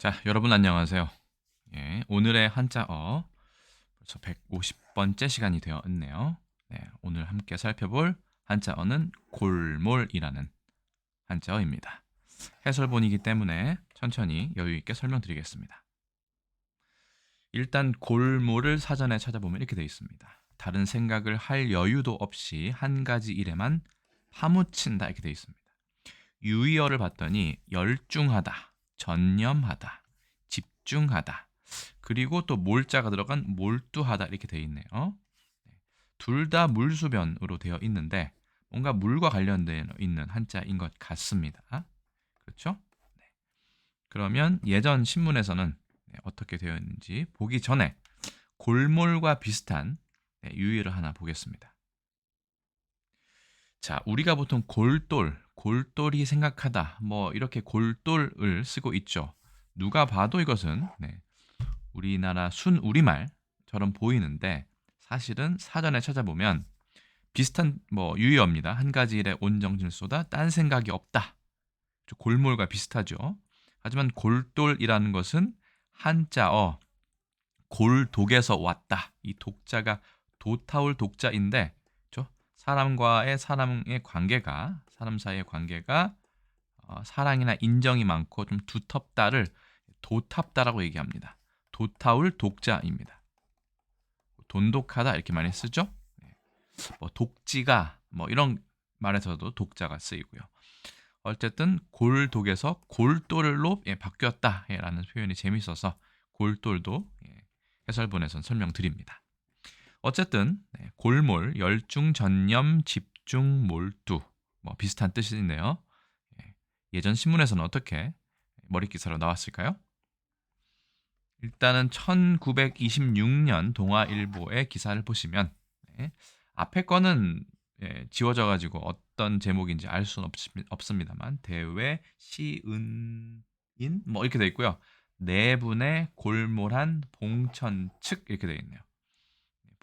자, 여러분 안녕하세요. 예, 오늘의 한자어 벌써 150번째 시간이 되어 있네요. 네, 오늘 함께 살펴볼 한자어는 골몰이라는 한자어입니다. 해설본이기 때문에 천천히 여유 있게 설명드리겠습니다. 일단 골몰을 사전에 찾아보면 이렇게 되어 있습니다. 다른 생각을 할 여유도 없이 한 가지 일에만 파묻힌다 이렇게 되어 있습니다. 유의어를 봤더니 열중하다, 전념하다, 집중하다, 그리고 또 몰자가 들어간 몰두하다 이렇게 되어 있네요. 둘 다 물수변으로 되어 있는데 뭔가 물과 관련되어 있는 한자인 것 같습니다. 그렇죠? 네. 그러면 예전 신문에서는 네, 어떻게 되어 있는지 보기 전에 골몰과 비슷한 네, 유의를 하나 보겠습니다. 자, 우리가 보통 골돌, 골돌이 생각하다, 뭐 이렇게 골돌을 쓰고 있죠. 누가 봐도 이것은 네, 우리나라 순 우리말처럼 보이는데 사실은 사전에 찾아보면 비슷한 뭐 유의어입니다. 한 가지 일에 온 정신을 쏟아 딴 생각이 없다. 골몰과 비슷하죠. 하지만 골돌이라는 것은 한자어 골독에서 왔다. 이 독자가 도타울 독자인데 사람과의 사람의 관계가 사람 사이의 관계가 어, 사랑이나 인정이 많고 좀 두텁다를 도탑다라고 얘기합니다. 도타울 독자입니다. 돈독하다 이렇게 많이 쓰죠. 네. 뭐 독지가 뭐 이런 말에서도 독자가 쓰이고요. 어쨌든 골독에서 골돌로 예, 바뀌었다라는 표현이 재밌어서 골돌도 예, 해설본에선 설명드립니다. 어쨌든 네, 골몰, 열중, 전념, 집중, 몰두 뭐 비슷한 뜻이네요. 예, 예전 신문에서는 어떻게 머리 기사로 나왔을까요? 일단은 1926년 동아일보의 기사를 보시면 네, 앞에 거는 예, 지워져 가지고 어떤 제목인지 알 수는 없 습니다만 대외 시은인 뭐 이렇게 돼 있고요. 네 분의 골몰한 봉천 측 이렇게 돼 있네요.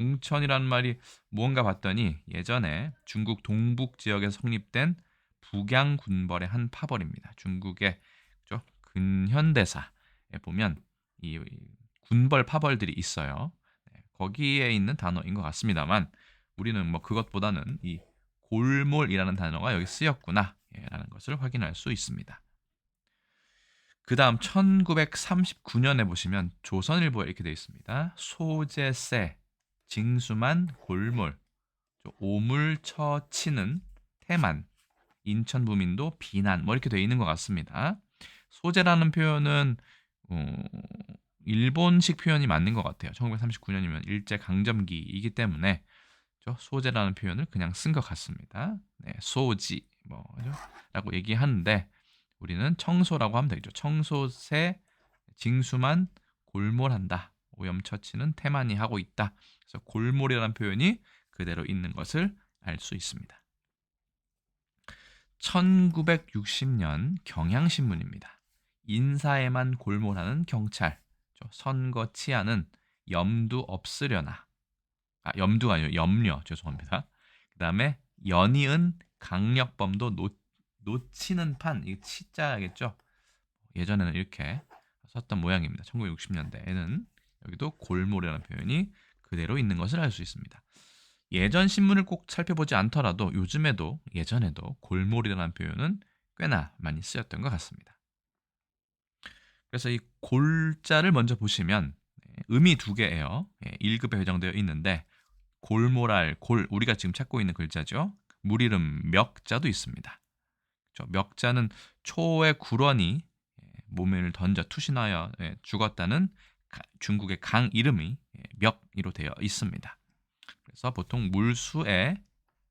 봉천이라는 말이 무언가 봤더니 예전에 중국 동북 지역에서 성립된 북양 군벌의 한 파벌입니다. 중국의 그죠? 근현대사에 보면 이 군벌 파벌들이 있어요. 네, 거기에 있는 단어인 것 같습니다만 우리는 뭐 그것보다는 이 골몰이라는 단어가 여기 쓰였구나라는 것을 확인할 수 있습니다. 그 다음 1939년에 보시면 조선일보에 이렇게 되어 있습니다. 소재세, 징수만, 골몰, 오물처치는 태만, 인천 부민도 비난 뭐 이렇게 되어 있는 것 같습니다. 소재라는 표현은 어, 일본식 표현이 맞는 것 같아요. 1939년이면 일제 강점기이기 때문에 소재라는 표현을 그냥 쓴 것 같습니다. 네, 소지 뭐라고 얘기하는데 우리는 청소라고 하면 되겠죠. 청소새 징수만 골몰한다. 오염 처치는 태만이 하고 있다. 그래서 골몰이라는 표현이 그대로 있는 것을 알 수 있습니다. 1960년 경향신문입니다. 인사에만 골몰하는 경찰, 선거 치안은 염두 없으려나. 아, 염두가 아니요 염려, 죄송합니다. 그 다음에 연이은 강력범도 놓, 놓치는 판, 이게 치자겠죠? 예전에는 이렇게 썼던 모양입니다. 1960년대에는 여기도 골몰이라는 표현이 그대로 있는 것을 알 수 있습니다. 예전 신문을 꼭 살펴보지 않더라도 요즘에도 예전에도 골몰이라는 표현은 꽤나 많이 쓰였던 것 같습니다. 그래서 이 골자를 먼저 보시면 네, 음이 두 개예요. 1급에 예, 배정되어 있는데 골모랄 골 우리가 지금 찾고 있는 글자죠. 물이름 멱자도 있습니다. 멱자는 초의 구런이 예, 몸을 던져 투신하여 예, 죽었다는 중국의 강 이름이 멱이로 되어 있습니다. 그래서 보통 물수에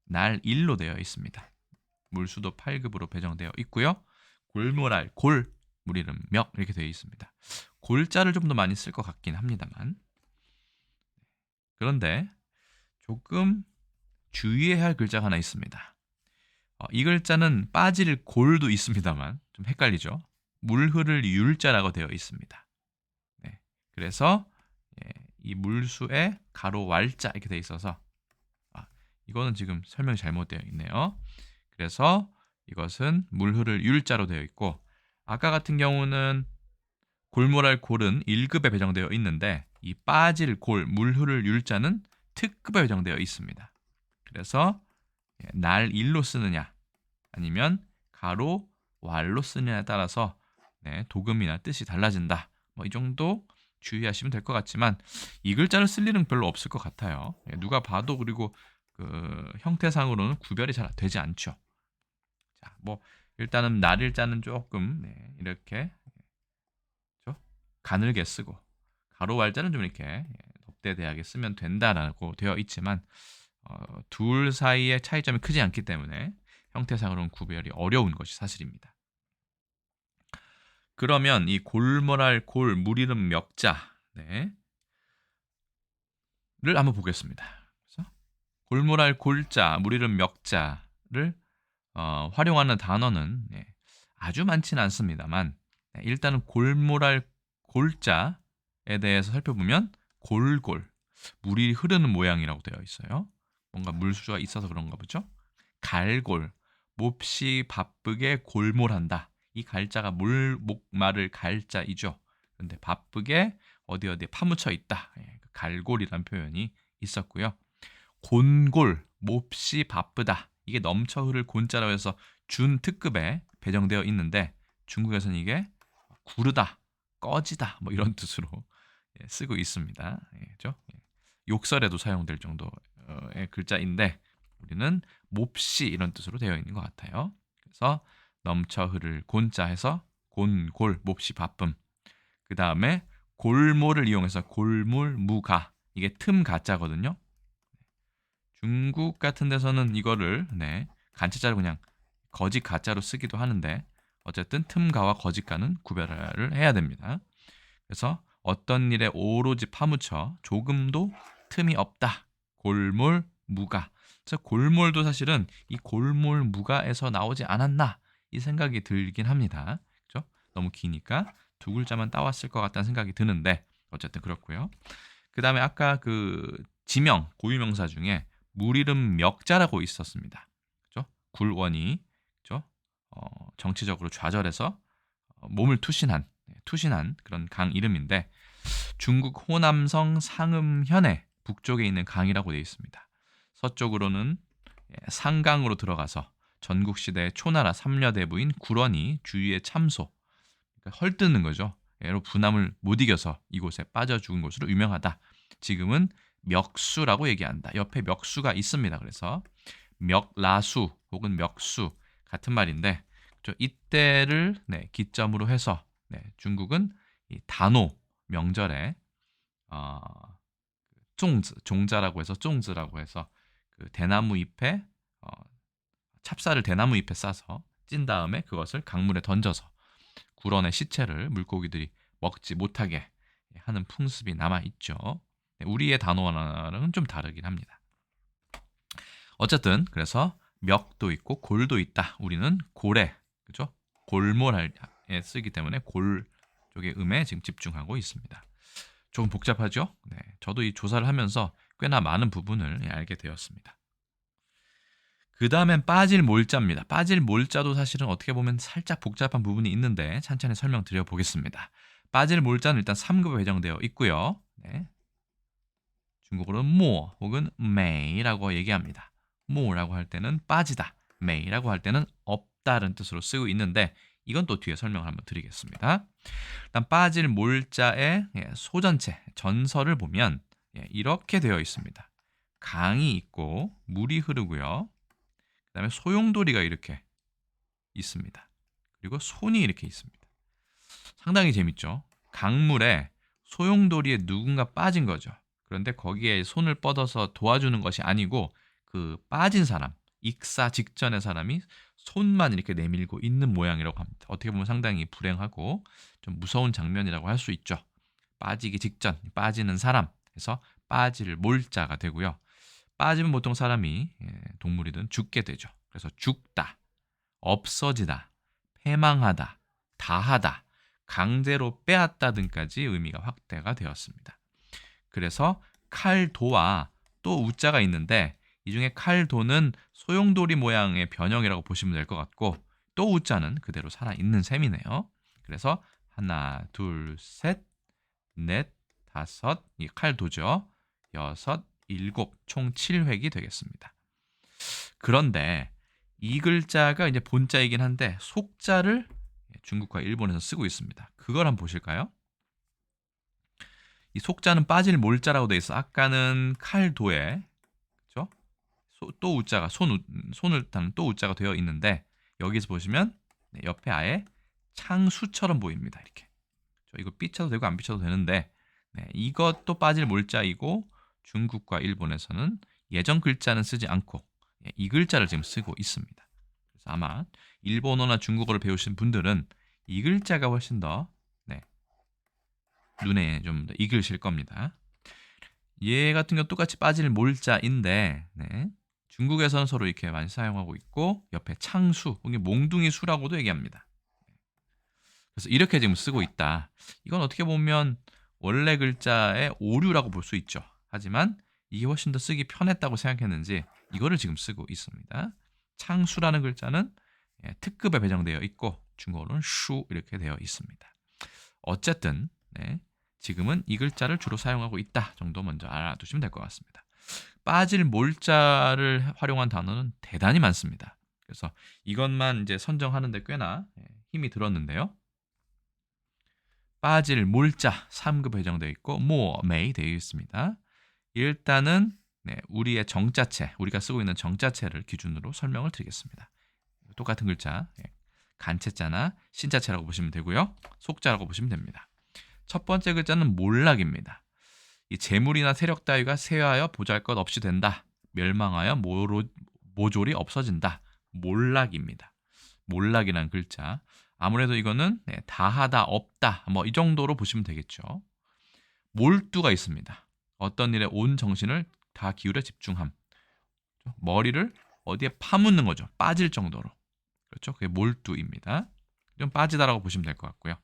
날 일로 되어 있습니다. 물수도 8급으로 배정되어 있고요. 골모랄 골 물 이름 멱 이렇게 되어 있습니다. 골자를 좀 더 많이 쓸 것 같긴 합니다만 그런데 조금 주의해야 할 글자가 하나 있습니다. 어, 이 글자는 빠질 골도 있습니다만 좀 헷갈리죠. 물 흐를 율자라고 되어 있습니다. 네, 그래서 예, 이 물수에 가로 왈자 이렇게 되어 있어서 아, 이거는 지금 설명이 잘못되어 있네요. 그래서 이것은 물 흐를 율자로 되어 있고 아까 같은 경우는 골몰할 골은 1급에 배정되어 있는데 이 빠질 골, 물 흐를 율자는 특급에 배정되어 있습니다. 그래서 예, 날 일로 쓰느냐 아니면 가로 왈로 쓰느냐에 따라서 네, 도금이나 뜻이 달라진다. 뭐 이 정도 주의하시면 될 것 같지만 이 글자를 쓸 일은 별로 없을 것 같아요. 예, 누가 봐도 그리고 그 형태상으로는 구별이 잘 되지 않죠. 자, 뭐 일단은 날일자는 조금 네, 이렇게 그렇죠? 가늘게 쓰고 가로 왈자는 좀 이렇게 덥대대하게 쓰면 된다라고 되어 있지만 어, 둘 사이의 차이점이 크지 않기 때문에 형태상으로는 구별이 어려운 것이 사실입니다. 그러면 이 골몰할 골, 무리름 멱자, 네. 를 한번 보겠습니다. 그래서 골몰할 골자, 무리름 멱자를 어, 활용하는 단어는 네, 아주 많지는 않습니다만 네, 일단은 골몰할 골자에 대해서 살펴보면 골골, 물이 흐르는 모양이라고 되어 있어요. 뭔가 물수가 있어서 그런가 보죠. 갈골, 몹시 바쁘게 골몰한다. 이 갈자가 물, 목, 말을 갈자이죠. 그런데 바쁘게 어디 어디 파묻혀 있다. 예, 그 갈골이란 표현이 있었고요. 곤골, 몹시 바쁘다. 이게 넘쳐 흐를 곤자라고 해서 준 특급에 배정되어 있는데 중국에서는 이게 구르다, 꺼지다 뭐 이런 뜻으로 예, 쓰고 있습니다. 예, 그죠? 욕설에도 사용될 정도의 글자인데 우리는 몹시 이런 뜻으로 되어 있는 것 같아요. 그래서 넘쳐 흐를 곤자 해서 곤골 몹시 바쁨. 그 다음에 골몰을 이용해서 골물 무가 이게 틈 가짜거든요. 중국 같은 데서는 이거를 네, 간체자로 그냥 거짓 가짜로 쓰기도 하는데 어쨌든 틈가와 거짓가는 구별을 해야 됩니다. 그래서 어떤 일에 오로지 파묻혀 조금도 틈이 없다. 골몰 무가. 그래서 골몰도 사실은 이 골몰 무가에서 나오지 않았나 이 생각이 들긴 합니다. 그죠? 너무 기니까 두 글자만 따왔을 것 같다는 생각이 드는데 어쨌든 그렇고요. 그 다음에 아까 그 지명 고유명사 중에 물 이름 멱자라고 있었습니다. 그죠? 굴원이 그죠? 어, 정치적으로 좌절해서 어, 몸을 투신한 네, 투신한 그런 강 이름인데 중국 호남성 상음현의 북쪽에 있는 강이라고 되어 있습니다. 서쪽으로는 예, 상강으로 들어가서 전국시대 초나라 삼려대부인 구런이 주위에 참소, 그러니까 헐뜯는 거죠. 예로 분함을 못 이겨서 이곳에 빠져 죽은 곳으로 유명하다. 지금은 멱수라고 얘기한다. 옆에 멱수가 있습니다. 그래서 멱라수 혹은 멱수 같은 말인데 이때를 네, 기점으로 해서 네, 중국은 이 단오 명절에 어, 종즈 종자라고 해서 종즈라고 해서 그 대나무 잎에 어, 찹쌀을 대나무 잎에 싸서 찐 다음에 그것을 강물에 던져서 구런의 시체를 물고기들이 먹지 못하게 하는 풍습이 남아 있죠. 네, 우리의 단어와는 좀 다르긴 합니다. 어쨌든 그래서 멱도 있고 골도 있다. 우리는 골에 그죠? 골몰에 쓰기 때문에 골 쪽의 음에 지금 집중하고 있습니다. 조금 복잡하죠? 네, 저도 이 조사를 하면서 꽤나 많은 부분을 알게 되었습니다. 그 다음엔 빠질 몰자입니다. 빠질 몰자도 사실은 어떻게 보면 살짝 복잡한 부분이 있는데 찬찬히 설명드려 보겠습니다. 빠질 몰자는 일단 3급에 배정되어 있고요. 네. 중국어로는 모 혹은 메이라고 얘기합니다. 모라고 할 때는 빠지다, 메이라고 할 때는 없다는 뜻으로 쓰고 있는데 이건 또 뒤에 설명을 한번 드리겠습니다. 일단 빠질 몰자의 예, 소전체, 전설을 보면 예, 이렇게 되어 있습니다. 강이 있고 물이 흐르고요. 그다음에 소용돌이가 이렇게 있습니다. 그리고 손이 이렇게 있습니다. 상당히 재밌죠. 강물에 소용돌이에 누군가 빠진 거죠. 그런데 거기에 손을 뻗어서 도와주는 것이 아니고 그 빠진 사람, 익사 직전의 사람이 손만 이렇게 내밀고 있는 모양이라고 합니다. 어떻게 보면 상당히 불행하고 좀 무서운 장면이라고 할 수 있죠. 빠지기 직전, 빠지는 사람, 그래서 빠질 몰자가 되고요. 빠지면 보통 사람이 예, 동물이든 죽게 되죠. 그래서 죽다, 없어지다, 패망하다, 다하다, 강제로 빼앗다 등까지 의미가 확대가 되었습니다. 그래서 칼도와 또 우자가 있는데 이 중에 칼도는 소용돌이 모양의 변형이라고 보시면 될 것 같고 또 우자는 그대로 살아 있는 셈이네요. 그래서 하나, 둘, 셋, 넷, 다섯, 이 칼도죠. 여섯, 일곱, 총 7획이 되겠습니다. 그런데 이 글자가 이제 본자이긴 한데 속자를 중국과 일본에서 쓰고 있습니다. 그걸 한번 보실까요? 이 속자는 빠질 몰자라고 돼 있어. 아까는 칼도에 그죠? 또 우자가 손 우, 손을 타는 또 우자가 되어 있는데 여기서 보시면 네, 옆에 아예 창수처럼 보입니다. 이렇게. 이거 삐쳐도 되고 안 삐쳐도 되는데 네, 이것도 빠질 몰자이고 중국과 일본에서는 예전 글자는 쓰지 않고 예, 이 글자를 지금 쓰고 있습니다. 그래서 아마 일본어나 중국어를 배우신 분들은 이 글자가 훨씬 더 네, 눈에 좀 더 익으실 겁니다. 얘 같은 경우 똑같이 빠질 몰자인데 네, 중국에서는 서로 이렇게 많이 사용하고 있고 옆에 창수, 몽둥이 수라고도 얘기합니다. 그래서 이렇게 지금 쓰고 있다. 이건 어떻게 보면 원래 글자의 오류라고 볼 수 있죠. 하지만 이게 훨씬 더 쓰기 편했다고 생각했는지 이거를 지금 쓰고 있습니다. 창수라는 글자는 예, 특급에 배정되어 있고 중국어로는 슈 이렇게 되어 있습니다. 어쨌든 네, 지금은 이 글자를 주로 사용하고 있다 정도 먼저 알아두시면 될 것 같습니다. 빠질 몰자를 활용한 단어는 대단히 많습니다. 그래서 이것만 이제 선정하는데 꽤나 예, 힘이 들었는데요. 빠질 몰자 3급 배정되어 있고 모, 메이 되어 있습니다. 일단은 네, 우리의 정자체, 우리가 쓰고 있는 정자체를 기준으로 설명을 드리겠습니다. 똑같은 글자, 예, 간체자나 신자체라고 보시면 되고요. 속자라고 보시면 됩니다. 첫 번째 글자는 몰락입니다. 이 재물이나 세력 따위가 쇠하여 보잘것 없이 된다. 멸망하여 모로, 모조리 없어진다. 몰락입니다. 몰락이라는 글자. 아무래도 이거는 네, 다하다, 없다, 뭐 이 정도로 보시면 되겠죠. 몰두가 있습니다. 어떤 일에 온 정신을 다 기울여 집중함. 머리를 어디에 파묻는 거죠. 빠질 정도로. 그렇죠. 그게 몰두입니다. 좀 빠지다라고 보시면 될 것 같고요.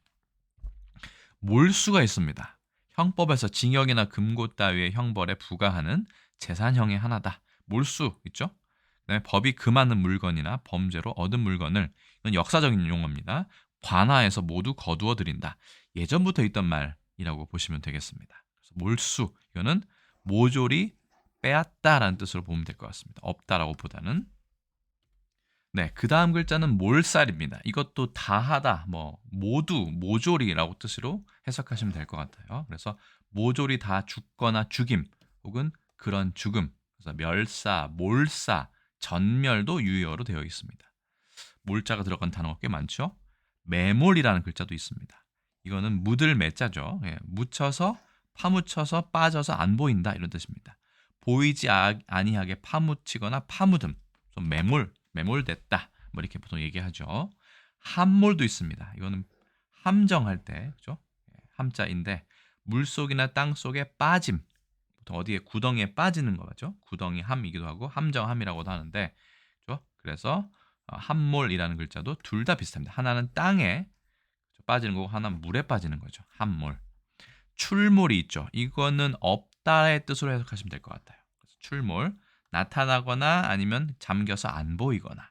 몰수가 있습니다. 형법에서 징역이나 금고 따위의 형벌에 부과하는 재산형의 하나다. 몰수 있죠? 그다음에 법이 금하는 물건이나 범죄로 얻은 물건을 이건 역사적인 용어입니다. 관하에서 모두 거두어 드린다. 예전부터 있던 말이라고 보시면 되겠습니다. 몰수 이거는 모조리 빼앗다라는 뜻으로 보면 될 것 같습니다. 없다라고 보다는 네, 그 다음 글자는 몰살입니다. 이것도 다하다, 뭐 모두, 모조리라고 뜻으로 해석하시면 될 것 같아요. 그래서 모조리 다 죽거나 죽임, 혹은 그런 죽음, 그래서 멸사, 몰사, 전멸도 유효어로 되어 있습니다. 몰자가 들어간 단어가 꽤 많죠. 매몰이라는 글자도 있습니다. 이거는 묻을 매자죠. 예, 묻혀서 파묻혀서 빠져서 안 보인다 이런 뜻입니다. 보이지 아, 아니하게 파묻히거나 파묻음, 좀 매몰, 매몰됐다. 뭐 이렇게 보통 얘기하죠. 함몰도 있습니다. 이거는 함정할 때, 그죠? 예, 함자인데 물 속이나 땅 속에 빠짐, 보통 어디에 구덩이에 빠지는 거죠. 구덩이 함이기도 하고 함정함이라고도 하는데, 그죠? 그래서 어, 함몰이라는 글자도 둘 다 비슷합니다. 하나는 땅에 빠지는 거고 하나는 물에 빠지는 거죠. 함몰. 출몰이 있죠. 이거는 없다의 뜻으로 해석하시면 될 것 같아요. 출몰. 나타나거나 아니면 잠겨서 안 보이거나.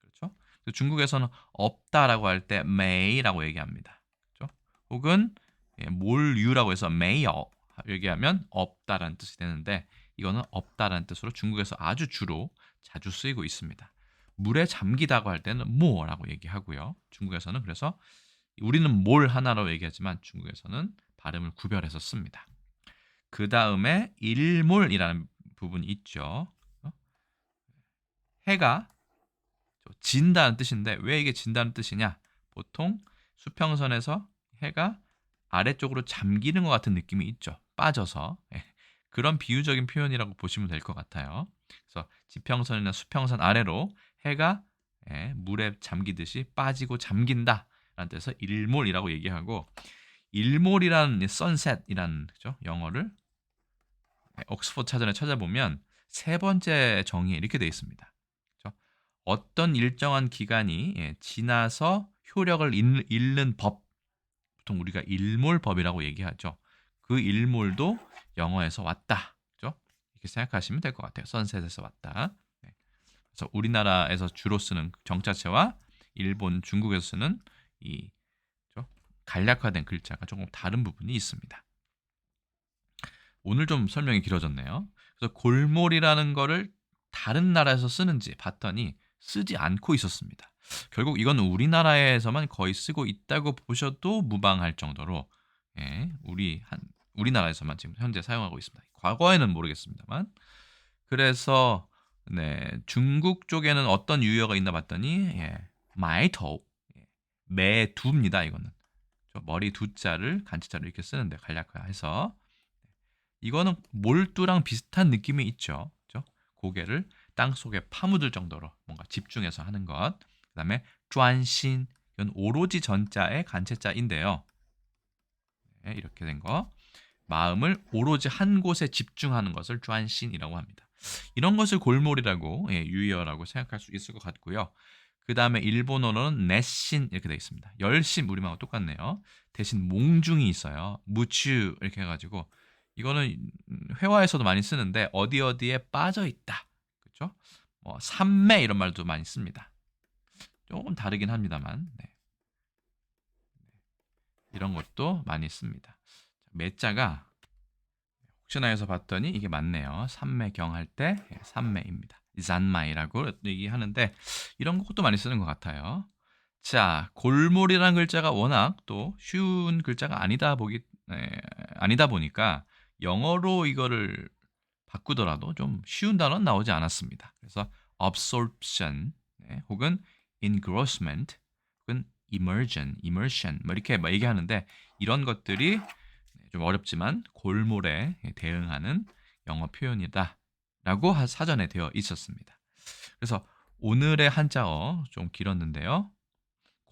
그렇죠? 중국에서는 없다라고 할때 메이라고 얘기합니다. 그렇죠? 혹은 예, 몰유라고 해서 메이어 얘기하면 없다라는 뜻이 되는데 이거는 없다라는 뜻으로 중국에서 아주 주로 자주 쓰이고 있습니다. 물에 잠기다고 할 때는 뭐라고 얘기하고요. 중국에서는 그래서 우리는 뭘 하나로 얘기하지만 중국에서는 발음을 구별해서 씁니다. 그 다음에 일몰이라는 부분이 있죠. 어? 해가 진다는 뜻인데 왜 이게 진다는 뜻이냐? 보통 수평선에서 해가 아래쪽으로 잠기는 것 같은 느낌이 있죠. 빠져서 예. 그런 비유적인 표현이라고 보시면 될 것 같아요. 그래서 지평선이나 수평선 아래로 해가 예, 물에 잠기듯이 빠지고 잠긴다 라는 뜻에서 일몰이라고 얘기하고 일몰이라는 sunset이라는 그죠? 영어를 예, 옥스포드 차전에 찾아보면 세 번째 정의에 이렇게 되어 있습니다. 그죠? 어떤 일정한 기간이 예, 지나서 효력을 잃는 법, 보통 우리가 일몰법이라고 얘기하죠. 그 일몰도 영어에서 왔다. 그죠? 이렇게 생각하시면 될 것 같아요. 선셋에서 왔다. 네. 그래서 우리나라에서 주로 쓰는 정자체와 일본, 중국에서 쓰는 이 간략화된 글자가 조금 다른 부분이 있습니다. 오늘 좀 설명이 길어졌네요. 그래서 골몰이라는 거를 다른 나라에서 쓰는지 봤더니 쓰지 않고 있었습니다. 결국 이건 우리나라에서만 거의 쓰고 있다고 보셔도 무방할 정도로 예, 우리 한 우리나라에서만 지금 현재 사용하고 있습니다. 과거에는 모르겠습니다만 그래서 네, 중국 쪽에는 어떤 유효가 있나 봤더니 예, 마이토 예, 매두입니다. 이거는 저 머리 두 자를 간치자로 이렇게 쓰는데 간략화해서 이거는 몰두랑 비슷한 느낌이 있죠. 그죠? 고개를 땅 속에 파묻을 정도로 뭔가 집중해서 하는 것. 그다음에 쭌신 이건 오로지 전자의 간체자인데요. 네, 이렇게 된 거. 마음을 오로지 한 곳에 집중하는 것을 쭌신이라고 합니다. 이런 것을 골몰이라고 예, 유의어라고 생각할 수 있을 것 같고요. 그 다음에 일본어로는 내신 이렇게 되어 있습니다. 열심 우리말과 똑같네요. 대신 몽중이 있어요. 무추 이렇게 해가지고 이거는 회화에서도 많이 쓰는데 어디 어디에 빠져 있다. 그렇죠? 뭐 삼매 이런 말도 많이 씁니다. 조금 다르긴 합니다만 네. 이런 것도 많이 씁니다. 매자가 혹시나 해서 봤더니 이게 맞네요. 삼매경 할때 예, 삼매입니다. 잔마이라고 얘기하는데 이런 것도 많이 쓰는 것 같아요. 자, 골몰이라는 글자가 워낙 또 쉬운 글자가 아니다 보기 에, 아니다 보니까 영어로 이거를 바꾸더라도 좀 쉬운 단어는 나오지 않았습니다. 그래서 absorption 네, 혹은 engrossment 혹은 immersion, immersion 뭐 이렇게 뭐 얘기하는데 이런 것들이 좀 어렵지만 골몰에 대응하는 영어 표현이다 라고 사전에 되어 있었습니다. 그래서 오늘의 한자어 좀 길었는데요.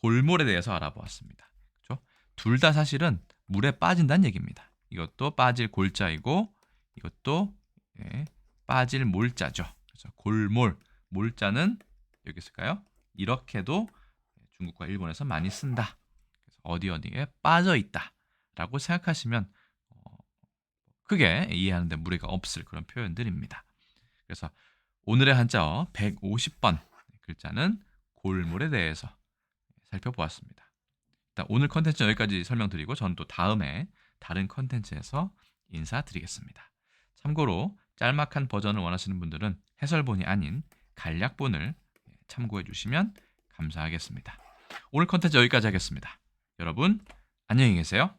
골몰에 대해서 알아보았습니다. 그렇죠? 둘 다 사실은 물에 빠진다는 얘기입니다. 이것도 빠질 골자이고 이것도 예, 빠질 몰자죠. 그래서 골몰 몰자는 여기 있을까요? 이렇게도 중국과 일본에서 많이 쓴다. 어디 어디에 빠져 있다라고 생각하시면 어, 크게 이해하는데 무리가 없을 그런 표현들입니다. 그래서 오늘의 한자어 150번 글자는 골몰에 대해서 살펴보았습니다. 일단 오늘 컨텐츠 여기까지 설명드리고 저는 또 다음에 다른 컨텐츠에서 인사드리겠습니다. 참고로 짤막한 버전을 원하시는 분들은 해설본이 아닌 간략본을 참고해 주시면 감사하겠습니다. 오늘 컨텐츠 여기까지 하겠습니다. 여러분 안녕히 계세요.